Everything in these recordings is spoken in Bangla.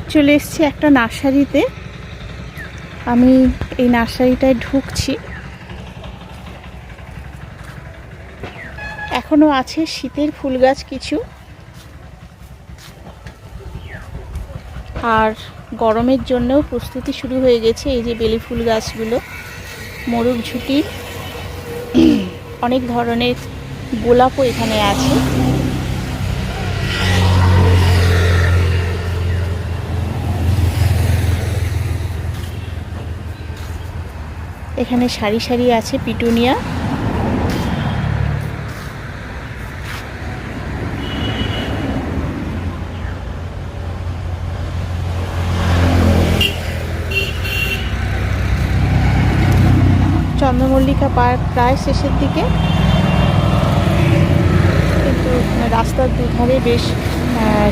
আজ চলে এসেছি একটা নার্সারিতে। আমি এই নার্সারিটায় ঢুকছি। এখনও আছে শীতের ফুল গাছ কিছু। আর গরমের জন্যও প্রস্তুতি শুরু হয়ে গেছে এই যে বেলি ফুল গাছগুলো, মোরগ ঝুটি অনেক ধরনের গোলাপও এখানে আছে। এখানে সারি সারি আছে পিটুনিয়া। চন্দ্রমল্লিকা পার্ক প্রায় শেষের দিকে। কিন্তু রাস্তার দুধারে বেশ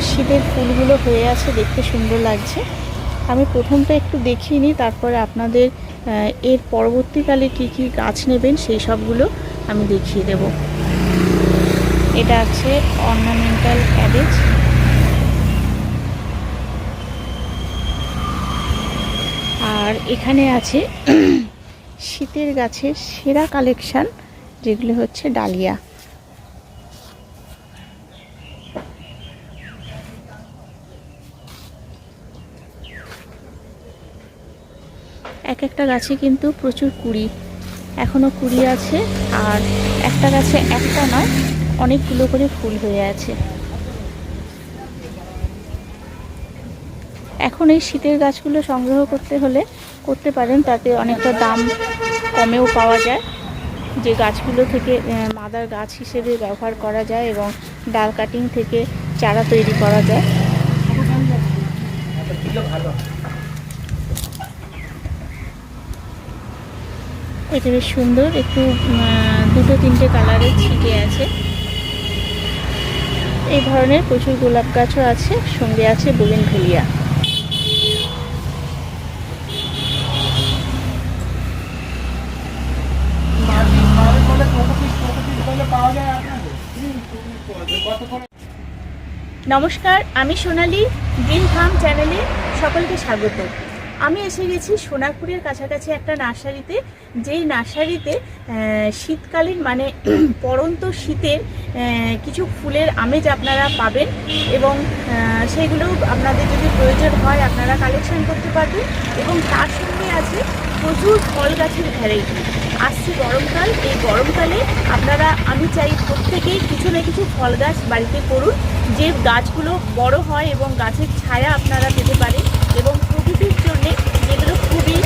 শীতের ফুলগুলো হয়ে আছে, দেখতে সুন্দর লাগছে। আমি প্রথমটা একটু দেখিনি, তারপরে আপনাদের এর পরবর্তীকালে কি কি গাছ নেবেন সেই সবগুলো আমি দেখিয়ে দেব। এটা আছে অর্নামেন্টাল ক্যাবেজ আর এখানে আছে শীতের গাছের সেরা কালেকশান যেগুলো হচ্ছে ডালিয়া। এক একটা গাছে কিন্তু প্রচুর কুড়ি। এখনও কুড়ি আছে আর একটা গাছে একটা নয়, অনেকগুলো করে ফুল হয়ে আছে। এখন এই শীতের গাছগুলো সংগ্রহ করতে হলে করতে পারেন, তাতে অনেকটা দাম কমেও পাওয়া যায়। যে গাছগুলো থেকে মাদার গাছ হিসেবে ব্যবহার করা যায় এবং ডাল কাটিং থেকে চারা তৈরি করা যায়। এটা বেশ সুন্দর, একটু দুটো তিনটে কালারের ছিটে আছে। এই ধরনের প্রচুর গোলাপ গাছও আছে, সঙ্গে আছে বোগেনভেলিয়া নমস্কার, আমি সোনালি গ্রিন ফার্ম চ্যানেলে সকলকে স্বাগত। আমি এসে গেছি সোনারপুরের কাছাকাছি একটা নার্সারিতে। যেই নার্সারিতে শীতকালীন মানে পরন্ত শীতের কিছু ফুলের আমেজ আপনারা পাবেন এবং আহ, সেগুলো আপনাদের যদি প্রয়োজন হয় আপনারা কালেকশন করতে পারবেন এবং তার সঙ্গে আছে প্রচুর ফল গাছের ভ্যারাইটি আসছে গরমকাল এই গরমকালে আপনারা আমি চাই প্রত্যেকেই কিছু না কিছু ফল গাছ বাড়িতে করুন। যে গাছগুলো বড় হয় এবং গাছের ছায়া আপনারা পেতে পারেন প্রকৃতির জন্য যেগুলো খুবই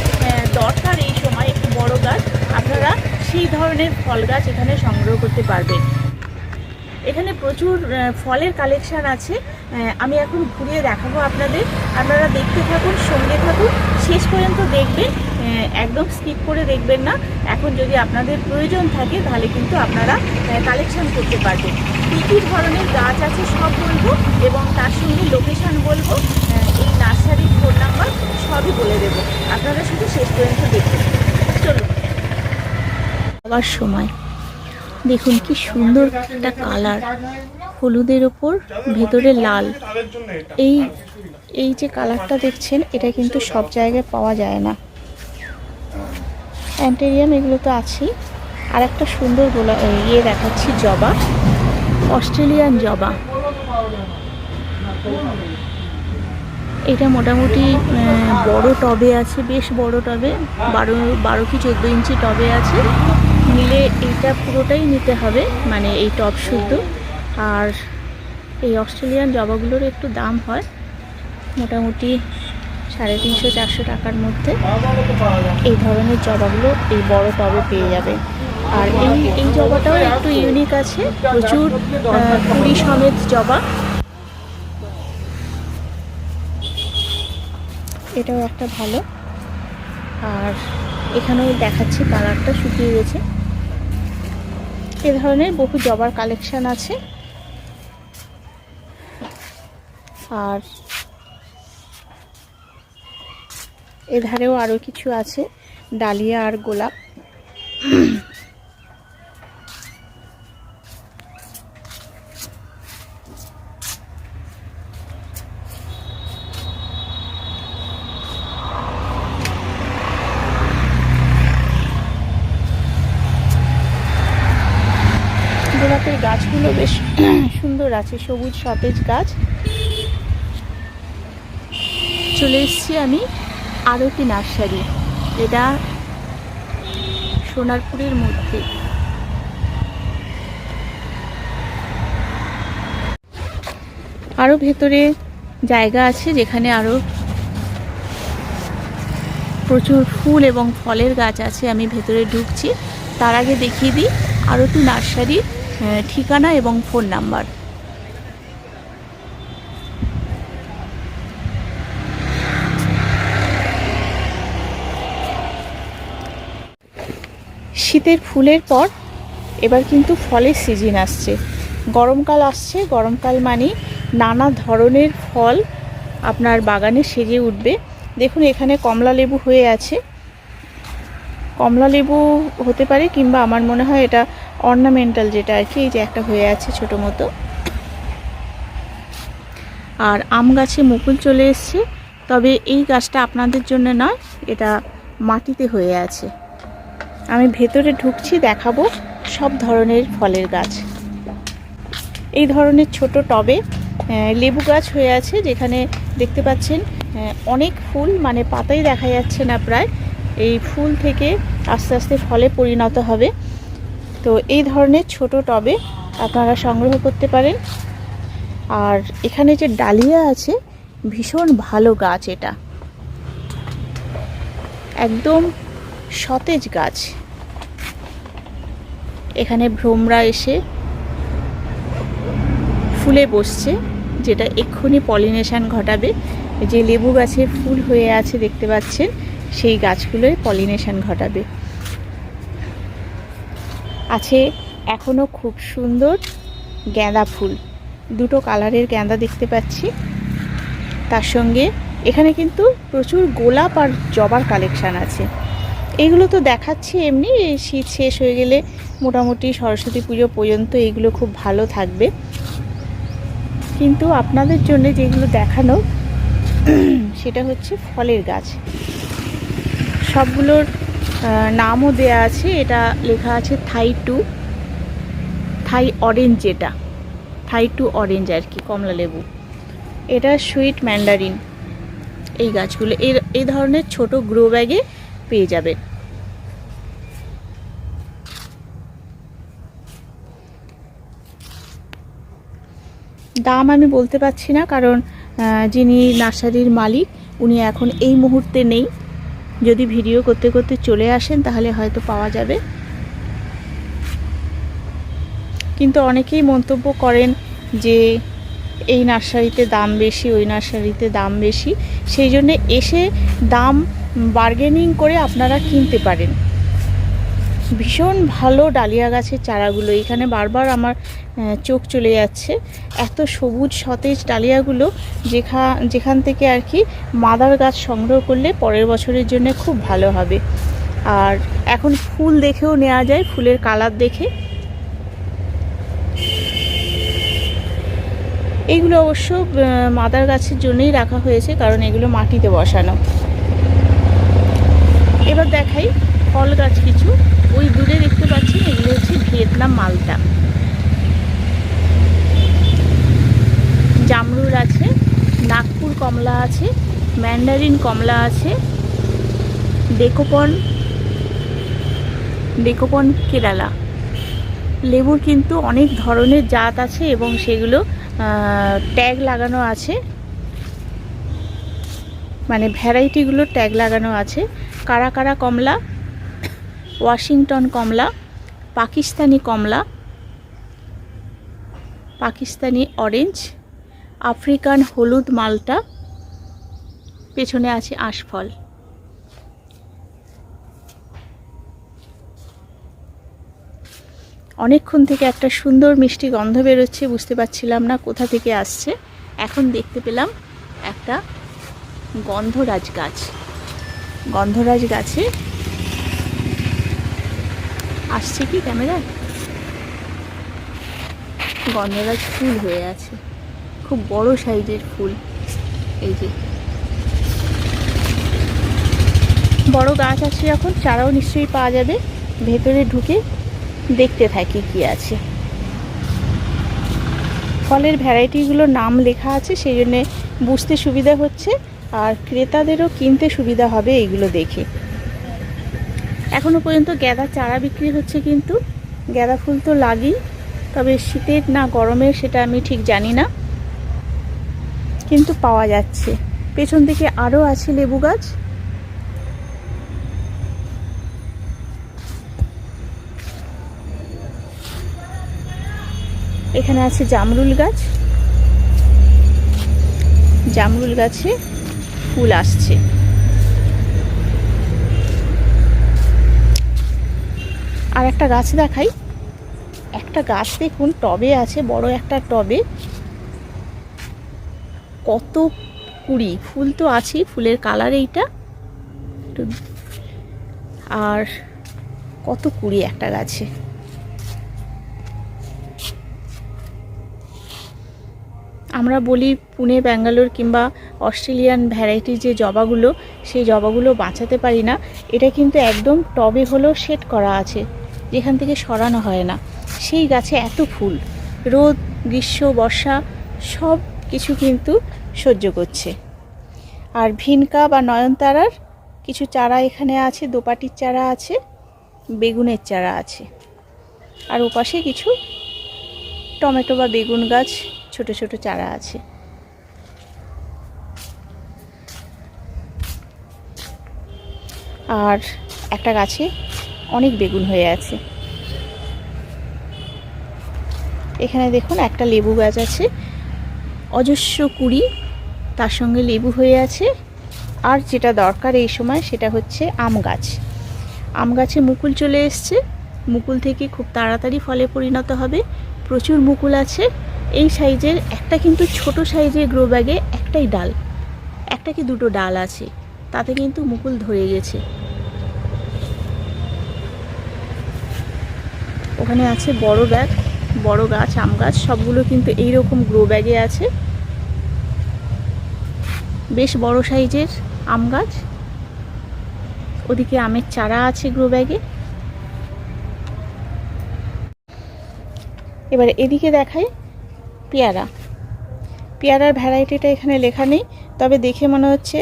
দরকার এই সময় একটু বড় গাছ, আপনারা সেই ধরনের ফল গাছ এখানে সংগ্রহ করতে পারবেন। এখানে প্রচুর ফলের কালেকশান আছে। আমি এখন ঘুরিয়ে দেখাবো আপনাদের। আপনারা দেখতে থাকুন, সঙ্গে থাকুন। শেষ পর্যন্ত দেখবেন একদম স্কিপ করে দেখবেন না। এখন যদি আপনাদের প্রয়োজন থাকে, তাহলে কিন্তু আপনারা কালেকশান করতে পারবেন। কী কী ধরনের গাছ আছে সব বলব এবং তার সঙ্গে লোকেশান বলব। আহ, ফোন নাম্বার সবই বলে দেবো। আপনারা শুধু শেষ পর্যন্ত দেখুন। চলুন। আবার সময় দেখুন কি সুন্দর একটা কালার হলুদের ওপর ভেতরে লাল। এই এই যে কালারটা দেখছেন এটা কিন্তু সব জায়গায় পাওয়া যায় না। অ্যান্টেরিয়াম এগুলো তো আছেই। আর একটা সুন্দর গোলা ইয়ে দেখাচ্ছি জবা। অস্ট্রেলিয়ান জবা। এটা মোটামুটি বড় টবে আছে, বেশ বড় টবে, বারো বারো কি চোদ্দ ইঞ্চি টবে আছে। নিলে এইটা পুরোটাই নিতে হবে মানে এই টব শুদ্ধ। আর এই অস্ট্রেলিয়ান জবাগুলোর একটু দাম হয়, মোটামুটি সাড়ে তিনশো, চারশো টাকার মধ্যে। এই ধরনের জবাগুলো এই বড় টবে পেয়ে যাবে। আর এই এই জবাটাও একটু ইউনিক আছে, প্রচুর কুড়ি সমেত জবা। এটাও একটা ভালো। আর এখানেও দেখাচ্ছি কালারটা শুকিয়ে গেছে। এ ধরনের বহু জবার কালেকশন আছে। আর এধারেও আরও কিছু আছে, ডালিয়া আর গোলাপ। গাছগুলো বেশ সুন্দর আছে, সবুজ, সতেজ গাছ। চলে এসছি আমি আরতি নার্সারি। এটা সোনারপুরের মধ্যে। আরও ভেতরে জায়গা আছে যেখানে আরও প্রচুর ফুল এবং ফলের গাছ আছে, আমি ভেতরে ঢুকছি। তার আগে দেখিয়ে দিই, আরতি নার্সারির ঠিকানা এবং ফোন নাম্বার। শীতের ফুলের পর এবার কিন্তু ফলের সিজন আসছে। গরমকাল আসছে, গরমকাল মানে নানা ধরনের ফল আপনার বাগানে সেজে উঠবে। দেখুন, এখানে কমলা লেবু হয়ে আছে। কমলা লেবু হতে পারে কিংবা আমার মনে হয় এটা অর্নামেন্টাল যেটা আর কি, এই যে একটা হয়ে আছে ছোটো মতো। আর আম গাছে মুকুল চলে এসছে, তবে এই গাছটা আপনাদের জন্য নয়, এটা মাটিতে হয়ে আছে। আমি ভেতরে ঢুকছি, দেখাবো সব ধরনের ফলের গাছ। এই ধরনের ছোট টবে লেবু গাছ হয়ে আছে, যেখানে দেখতে পাচ্ছেন অনেক ফুল মানে পাতাই দেখা যাচ্ছে না প্রায়। এই ফুল থেকে আস্তে আস্তে ফলে পরিণত হবে। তো এই ধরনের ছোট টবে আপনারা সংগ্রহ করতে পারেন। আর এখানে যে ডালিয়া আছে, ভীষণ ভালো গাছ এটা। একদম সতেজ গাছ। এখানে ভ্রমরা এসে ফুলে বসছে, যেটা এক্ষুনি পলিনেশন ঘটাবে। যে লেবু গাছে ফুল হয়ে আছে, দেখতে পাচ্ছেন, সেই গাছগুলোয় পলিনেশন ঘটাবে। আছে এখনও খুব সুন্দর গাঁদা ফুল। দুটো কালারের গাঁদা দেখতে পাচ্ছি। তার সঙ্গে এখানে কিন্তু প্রচুর গোলাপ আর জবার কালেকশান আছে। এগুলো তো দেখাচ্ছি এমনি শীত শেষ হয়ে গেলে মোটামুটি সরস্বতী পুজো পর্যন্ত এগুলো খুব ভালো থাকবে। কিন্তু আপনাদের জন্য যেগুলো দেখানো, সেটা হচ্ছে ফলের গাছ। সবগুলোর নামও দেয়া আছে, এটা লেখা আছে থাই টু, থাই অরেঞ্জ এটা থাই টু অরেঞ্জ আর কি, কমলা লেবু। এটা সুইট ম্যান্ডারিন, এই গাছগুলো, এর এই ধরনের ছোট গ্রো ব্যাগে পেয়ে যাবেন। দাম আমি বলতে পারছি না, কারণ যিনি নার্সারির মালিক, উনি এখন এই মুহূর্তে নেই। যদি ভিডিও করতে করতে চলে আসেন, তাহলে হয়তো পাওয়া যাবে। কিন্তু অনেকেই মন্তব্য করেন যে, এই নার্সারিতে দাম বেশি, ওই নার্সারিতে দাম বেশি। সেই জন্যে এসে দাম বার্গেনিং করে আপনারা কিনতে পারেন। ভীষণ ভালো ডালিয়া গাছের চারাগুলো। এখানে বারবার আমার চোখ চলে যাচ্ছে। এত সবুজ, সতেজ ডালিয়াগুলো যেখা, যেখান থেকে আর কি মাদার গাছ সংগ্রহ করলে পরের বছরের জন্য খুব ভালো হবে। আর এখন ফুল দেখেও নেওয়া যায়, ফুলের কালার দেখে। এইগুলো অবশ্য মাদার গাছের জন্যই রাখা হয়েছে, কারণ এগুলো মাটিতে বসানো। এবার দেখাই ফল গাছ কিছু, ওই দূরে দেখতে পাচ্ছেন, এগুলো হচ্ছে ভিয়েতনাম মালটা। জামরুল আছে, নাগপুর কমলা আছে, ম্যান্ডারিন কমলা আছে, ডেকোপন ডেকোপন কেরালা। লেবুর কিন্তু অনেক ধরনের জাত আছে এবং সেগুলো ট্যাগ লাগানো আছে। মানে ভ্যারাইটিগুলো ট্যাগ লাগানো আছে। কারা কারা কমলা? ওয়াশিংটন কমলা, পাকিস্তানি কমলা, পাকিস্তানি অরেঞ্জ, আফ্রিকান হলুদ মালটা, পেছনে আছে আশফল। অনেকক্ষণ থেকে একটা সুন্দর মিষ্টি গন্ধ বেরোচ্ছে, বুঝতে পারছিলাম না কোথা থেকে আসছে। এখন দেখতে পেলাম একটা গন্ধরাজ গাছ। গন্ধরাজ গাছে আসছে কি ক্যামেরায়? গন্ধরাজ ফুল হয়ে আছে। খুব বড় সাইজের ফুল। এই যে। বড় গাছ আছে যখন চারাও নিশ্চয়ই পাওয়া যাবে। ভেতরে ঢুকে দেখতে থাকি কি আছে। ফলের ভ্যারাইটিগুলোর নাম লেখা আছে, সেই জন্যে বুঝতে সুবিধা হচ্ছে। আর ক্রেতাদেরও কিনতে সুবিধা হবে এইগুলো দেখে। এখনও পর্যন্ত গ্যাদা চারা বিক্রি হচ্ছে কিন্তু। গ্যাদা ফুল তো লাগেই, তবে শীতের না গরমের সেটা আমি ঠিক জানি না। কিন্তু পাওয়া যাচ্ছে। পেছন দিকে আরও আছে লেবু গাছ। এখানে আছে জামরুল গাছ। জামরুল গাছে ফুল আসছে। আর একটা গাছ দেখাই। একটা গাছ দেখুন, টবে আছে, বড় একটা টবে। কত কুড়ি, ফুল তো আছেই, ফুলের কালার এইটা। আর কত কুড়ি একটা গাছে। আমরা বলি পুনে, ব্যাঙ্গালোর কিংবা অস্ট্রেলিয়ান ভ্যারাইটির যে জবাগুলো, সেই জবাগুলো বাঁচাতে পারি না। এটা কিন্তু একদম টবে হলেও সেট করা আছে। যেখান থেকে সরানো হয় না। সেই গাছে এত ফুল। রোদ, গ্রীষ্ম, বর্ষা, সব কিছু কিন্তু সহ্য করছে। আর ভিনকা বা নয়নতারার কিছু চারা এখানে আছে, দোপাটির চারা আছে, বেগুনের চারা আছে। আর ওপাশে কিছু টমেটো বা বেগুন গাছ, ছোট ছোট চারা আছে। আর একটা গাছে অনেক বেগুন হয়ে আছে। এখানে দেখুন একটা লেবু গাছ আছে। অজস্র কুড়ি, তার সঙ্গে লেবু হয়ে আছে। আর যেটা দরকার এই সময় সেটা হচ্ছে আম গাছ। আম গাছে মুকুল চলে এসছে। মুকুল থেকে খুব তাড়াতাড়ি ফলে পরিণত হবে। প্রচুর মুকুল আছে। এই সাইজের একটা কিন্তু ছোট সাইজের গ্রো ব্যাগে একটাই ডাল। একটা কি দুটো ডাল আছে। তাতে কিন্তু মুকুল ধরে গেছে। ওখানে আছে বড় ব্যাগ বড় গাছ, আম গাছ, সবগুলো কিন্তু এই রকম গ্রো ব্যাগে আছে। বেশ বড় সাইজের আম গাছ। ওদিকে আমের চারা আছে গ্রো ব্যাগে এবার এদিকে দেখাই পেয়ারা। পেয়ারার ভ্যারাইটিটা এখানে লেখা নেই, তবে দেখে মনে হচ্ছে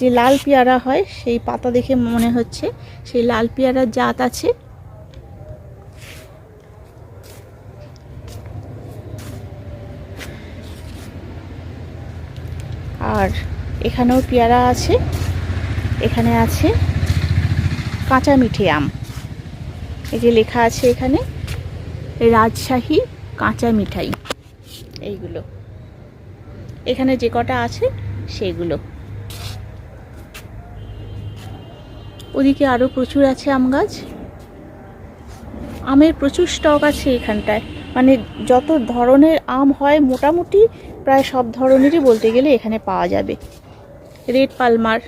যে লাল পেয়ারা হয়, সেই পাতা দেখে মনে হচ্ছে, সেই লাল পেয়ারার জাত আছে। আর এখানেও পেয়ারা আছে। এখানে আছে কাঁচা মিঠে আম। এই যে লেখা আছে এখানে, রাজশাহী কাঁচা মিঠাই। এইগুলো। এখানে যে কটা আছে সেগুলো। ওদিকে আরও প্রচুর আছে আম গাছ। আমের প্রচুর স্টক আছে এখানটায়। মানে যত ধরনের আম হয় মোটামুটি প্রায় সব ধরনেরই বলতে গেলে এখানে পাওয়া যাবে। Red palmer.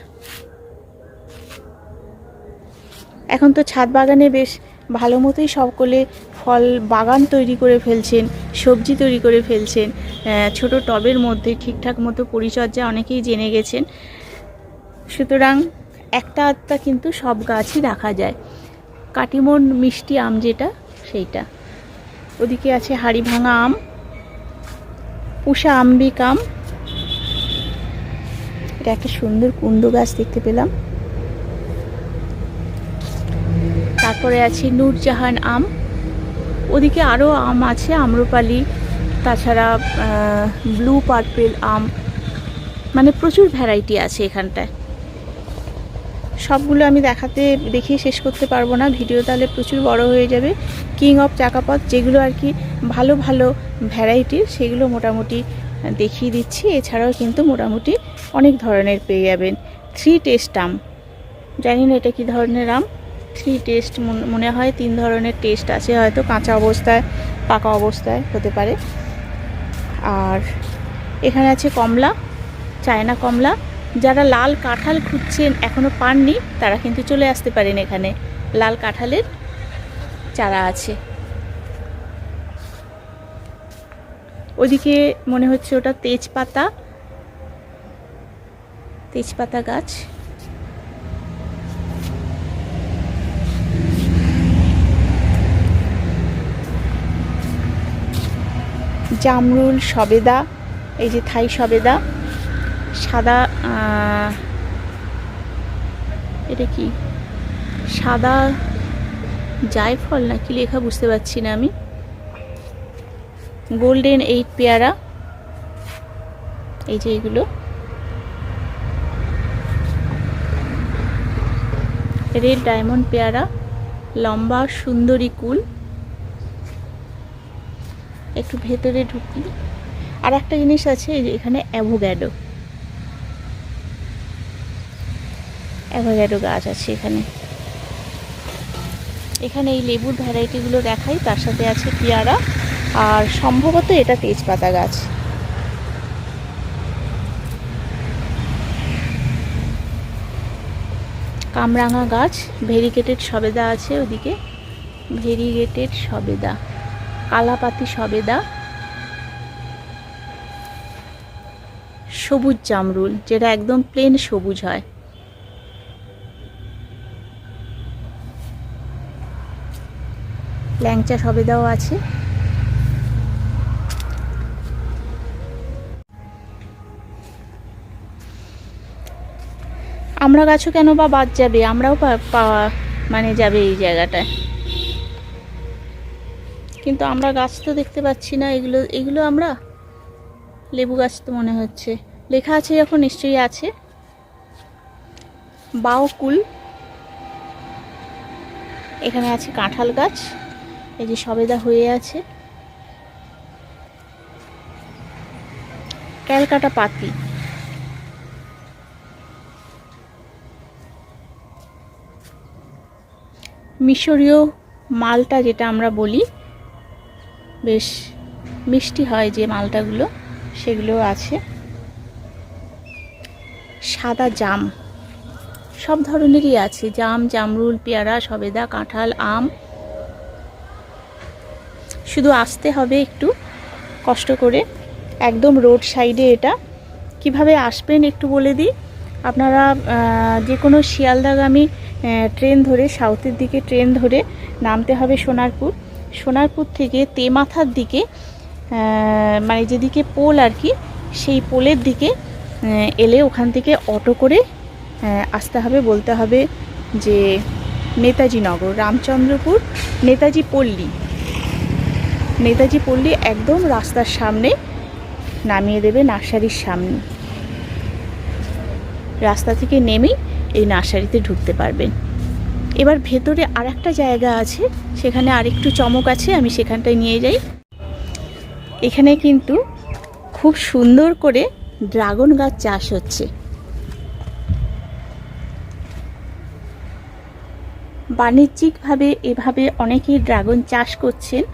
এখন তো ছাদ বাগানে বেশ ভালো মতোই সকলে ফল বাগান তৈরি করে ফেলছেন, সবজি তৈরি করে ফেলছেন। ছোট টবের মধ্যে ঠিকঠাক মতো পরিচর্যা অনেকেই জেনে গেছেন। সুতরাং একটা আধটা কিন্তু সব গাছই রাখা যায়। কাটিমন মিষ্টি আম যেটা, সেইটা। ওদিকে আছে হাড়ি ভাঙা আম। পুষা আম্বিক আম এটা একটা সুন্দর কুন্দ গাছ দেখতে পেলাম। তারপরে আছে নূরজাহান আম। ওদিকে আরও আম আছে, আম্রপালি, তাছাড়া ব্লু পার্পেল আম। মানে প্রচুর ভ্যারাইটি আছে এখানটায়। সবগুলো আমি দেখাতে দেখিয়ে শেষ করতে পারব না। ভিডিও তাহলে প্রচুর বড় হয়ে যাবে। কিং অফ চাকাপথ যেগুলো আর কি ভালো ভালো ভ্যারাইটির সেগুলো মোটামুটি দেখিয়ে দিচ্ছি। এছাড়াও কিন্তু মোটামুটি অনেক ধরনের পেয়ে যাবেন। থ্রি টেস্ট আম জানি না এটা কী ধরনের আম থ্রি টেস্ট মনে হয় তিন ধরনের টেস্ট আছে হয়তো, কাঁচা অবস্থায়, পাকা অবস্থায় হতে পারে। আর এখানে আছে কমলা, চায়না কমলা যারা লাল কাঁঠাল খুঁজছেন এখনও পাননি, তারা কিন্তু চলে আসতে পারেন এখানে। লাল কাঁঠালের চারা আছে। ওদিকে মনে হচ্ছে ওটা তেজপাতা। তেজপাতা গাছ। জামরুল, সবেদা, এই যে থাই সবেদা। সাদা এটা কি? সাদা জায়ফল না কি লেখা বুঝতে পারছি না আমি। গোল্ডেন এইট পেয়ারা এই যে এগুলো। রেড ডায়মন্ড পেয়ারা লম্বা, সুন্দরী কুল। একটু ভেতরে ঢুকি। আর একটা জিনিস আছে এখানে অ্যাভোগ্যাডো অ্যাভোগ্যাডো গাছ আছে এখানে। এখানে এই লেবুর ভ্যারাইটিগুলো দেখাই, তার সাথে আছে পেয়ারা, আর সম্ভবত এটা তেজপাতা গাছ। কামরাঙা গাছ ভেরিগেটেড সবেদা আছে ওদিকে। ভেরিগেটেড সবেদা, কালাপাতি সবেদা, সবুজ জামরুল, যেটা একদম প্লেন সবুজ হয়। ল্যাংচা সবেদাও আছে। আমরা গাছও কেন বা বাদ যাবে? আমরাও পাওয়া মানে যাবে এই জায়গাটায়। কিন্তু আমরা গাছ তো দেখতে পাচ্ছি না, এগুলো এগুলো আমরা? লেবু গাছ তো মনে হচ্ছে। লেখা আছে যখন, নিশ্চয়ই আছে। বাউকুল। এখানে আছে কাঁঠাল গাছ। এই যে সবেদা হয়ে আছে। ক্যালকাটা পাতি। মিশরীয় মালটা যেটা আমরা বলি, বেশ মিষ্টি হয় যে মালটাগুলো, সেগুলো আছে। সাদা জাম, সব ধরনেরই আছে। জাম, জামরুল, পেয়ারা, সবেদা, কাঁঠাল, আম শুধু আসতে হবে একটু কষ্ট করে। একদম রোড সাইডে এটা। কীভাবে আসবেন একটু বলে দিই। আপনারা যে কোনো শিয়ালদাগামী ট্রেন ধরে, সাউথের দিকে ট্রেন ধরে নামতে হবে সোনারপুর। সোনারপুর থেকে তেমাথার দিকে মানে যেদিকে পোল আর কি, সেই পোলের দিকে এলে ওখান থেকে অটো করে আসতে হবে। বলতে হবে যে নেতাজি নগর রামচন্দ্রপুর, নেতাজি পল্লী। নেতাজি পল্লী একদম রাস্তার সামনে নামিয়ে দেবে নার্সারির সামনে। রাস্তা থেকে নেমেই এই নার্সারিতে ঢুকতে পারবেন। এবার ভেতরে আর একটা জায়গা আছে, সেখানে আরেকটু চমক আছে, আমি সেখানটায় নিয়ে যাই। এখানে কিন্তু খুব সুন্দর করে ড্রাগন গাছ চাষ হচ্ছে। বাণিজ্যিকভাবে এভাবে অনেকেই ড্রাগন চাষ করছেন।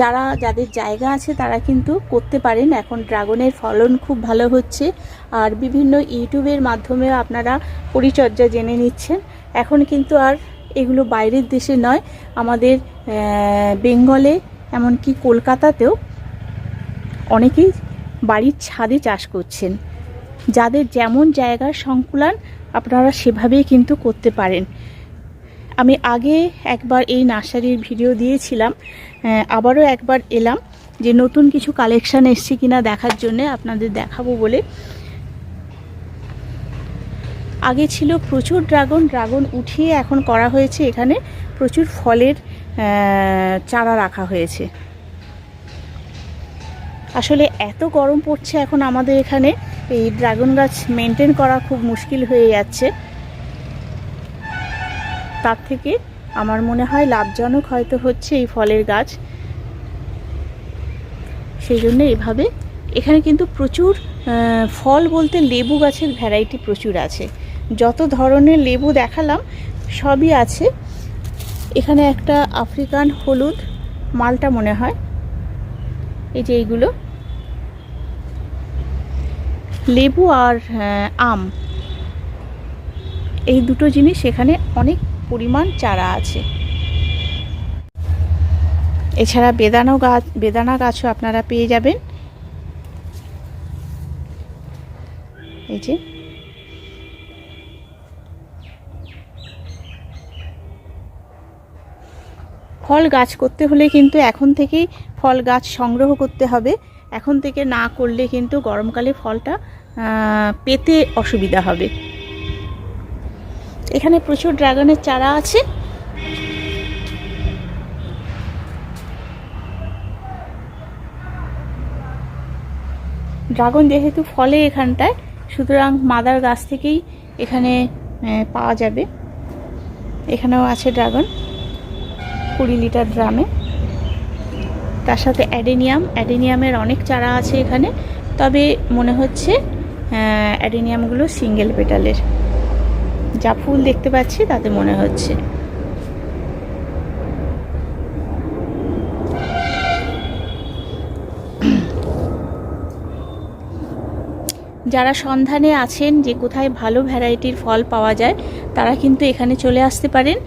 যারা, যাদের জায়গা আছে তারা কিন্তু করতে পারেন। এখন ড্রাগনের ফলন খুব ভালো হচ্ছে আর বিভিন্ন ইউটিউবের মাধ্যমেও আপনারা পরিচর্যা জেনে নিচ্ছেন। এখন কিন্তু আর এগুলো বাইরের দেশে নয়, আমাদের বেঙ্গলে এমনকি কলকাতাতেও অনেকেই বাড়ির ছাদে চাষ করছেন। যাদের যেমন জায়গার সংকুলান আপনারা সেভাবেই কিন্তু করতে পারেন। আমি আগে একবার এই নার্সারির ভিডিও দিয়েছিলাম আবারও একবার এলাম যে নতুন কিছু কালেকশান এসছে কিনা দেখার জন্য আপনাদের দেখাবো বলে। আগে ছিল প্রচুর ড্রাগন ড্রাগন উঠিয়ে এখন করা হয়েছে, এখানে প্রচুর ফলের চারা রাখা হয়েছে। আসলে এত গরম পড়ছে এখন আমাদের এখানে, এই ড্রাগন গাছ মেনটেন করা খুব মুশকিল হয়ে যাচ্ছে। তার থেকে আমার মনে হয় লাভজনক হয়তো হচ্ছে এই ফলের গাছ। সেই জন্য এভাবে। এখানে কিন্তু প্রচুর ফল বলতে লেবু গাছের ভ্যারাইটি প্রচুর আছে। যত ধরনের লেবু দেখালাম, সবই আছে। এখানে একটা আফ্রিকান হলুদ মালটা মনে হয়। এই যে এইগুলো। লেবু আর আম। এই দুটো জিনিস এখানে অনেক পরিমাণ চারা আছে। এছাড়া বেদানা গাছ বেদানা গাছও আপনারা পেয়ে যাবেন। এই যে। ফল গাছ করতে হলে কিন্তু এখন থেকেই ফল গাছ সংগ্রহ করতে হবে। এখন থেকে না করলে কিন্তু গরমকালে ফলটা পেতে অসুবিধা হবে। এখানে প্রচুর ড্রাগনের চারা আছে। ড্রাগন যেহেতু ফলে এখানটায়, সুতরাং মাদার গাছ থেকেই এখানে পাওয়া যাবে। এখানেও আছে ড্রাগন, কুড়ি লিটার ড্রামে। তার সাথে অ্যাডেনিয়াম, অ্যাডেনিয়ামের অনেক চারা আছে এখানে। তবে মনে হচ্ছে অ্যাডেনিয়ামগুলো সিঙ্গেল পেটালের। যা ফুল দেখতে পাচ্ছি তাতে মনে হচ্ছে। যারা সন্ধানে আছেন যে কোথায় ভালো ভ্যারাইটির ফল পাওয়া যায়, তারা কিন্তু এখানে চলে আসতে পারেন।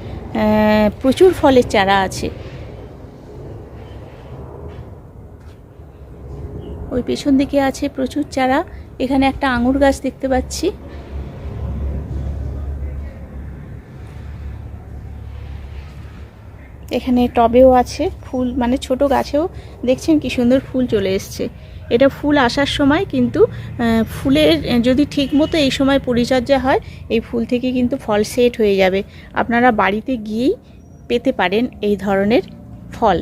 প্রচুর ফলের চারা আছে। ওই পেছন দিকে আছে প্রচুর চারা। এখানে একটা আঙুর গাছ দেখতে পাচ্ছি। এখানে টবেও আছে ফুল মানে ছোট গাছেও দেখছেন কি সুন্দর ফুল চলে এসছে। এটা ফুল আসার সময় কিন্তু ফুলের যদি ঠিক মতো এই সময় পরিচর্যা হয়, এই ফুল থেকে কিন্তু ফল সেট হয়ে যাবে। আপনারা বাড়িতে গিয়েই পেতে পারেন এই ধরনের ফল।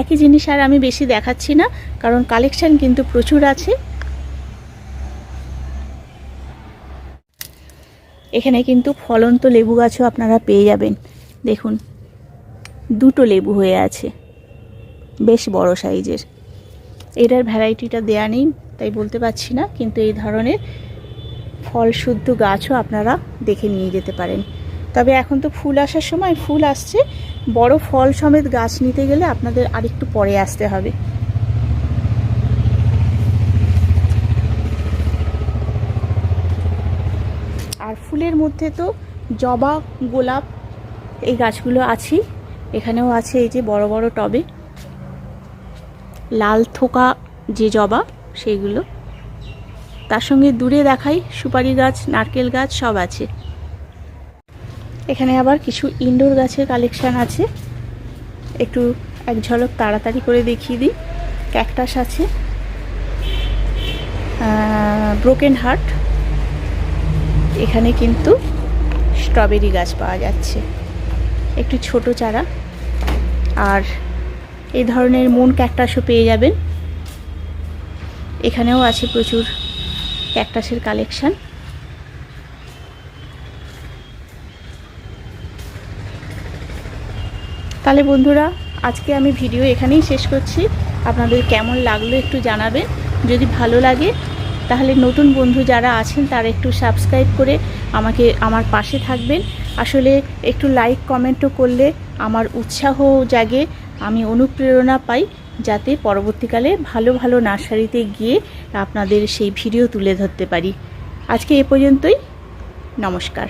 একই জিনিস আর আমি বেশি দেখাচ্ছি না, কারণ কালেকশান কিন্তু প্রচুর আছে। এখানে কিন্তু ফলন্ত লেবু গাছও আপনারা পেয়ে যাবেন। দেখুন, দুটো লেবু হয়ে আছে, বেশ বড় সাইজের। এটার ভ্যারাইটিটা দেয়া নেই, তাই বলতে পারছি না, কিন্তু এই ধরনের ফল শুদ্ধ গাছও আপনারা দেখে নিয়ে যেতে পারেন। তবে এখন তো ফুল আসার সময় ফুল আসছে, বড় ফল সমেত গাছ নিতে গেলে আপনাদের আরেকটু পরে আসতে হবে আর ফুলের মধ্যে তো জবা, গোলাপ এই গাছগুলো আছেই। এখানেও আছে এই যে বড় বড় টবে। লাল থোকা যে জবা, সেইগুলো। তার সঙ্গে দূরে দেখাই সুপারি গাছ, নারকেল গাছ, সব আছে। এখানে আবার কিছু ইনডোর গাছের কালেকশান আছে। একটু এক ঝলক তাড়াতাড়ি করে দেখিয়ে দিই। ক্যাকটাস আছে। Broken heart. এখানে কিন্তু স্ট্রবেরি গাছ পাওয়া যাচ্ছে। একটু ছোট চারা। আর এই ধরনের মন ক্যাকটাসও পেয়ে যাবেন। এখানেও আছে প্রচুর ক্যাকটাসের কালেকশান। তাহলে বন্ধুরা, আজকে আমি ভিডিও এখানেই শেষ করছি। আপনাদের কেমন লাগল একটু জানাবেন। যদি ভালো লাগে তাহলে নতুন বন্ধু যারা আছেন, তারা একটু সাবস্ক্রাইব করে আমাকে, আমার পাশে থাকবেন। আসলে একটু লাইক কমেন্টও করলে আমার উৎসাহ জাগে, আমি অনুপ্রেরণা পাই, যাতে পরবর্তীকালে ভালো ভালো নার্সারিতে গিয়ে আপনাদের সেই ভিডিও তুলে ধরতে পারি। আজকে এ পর্যন্তই, নমস্কার।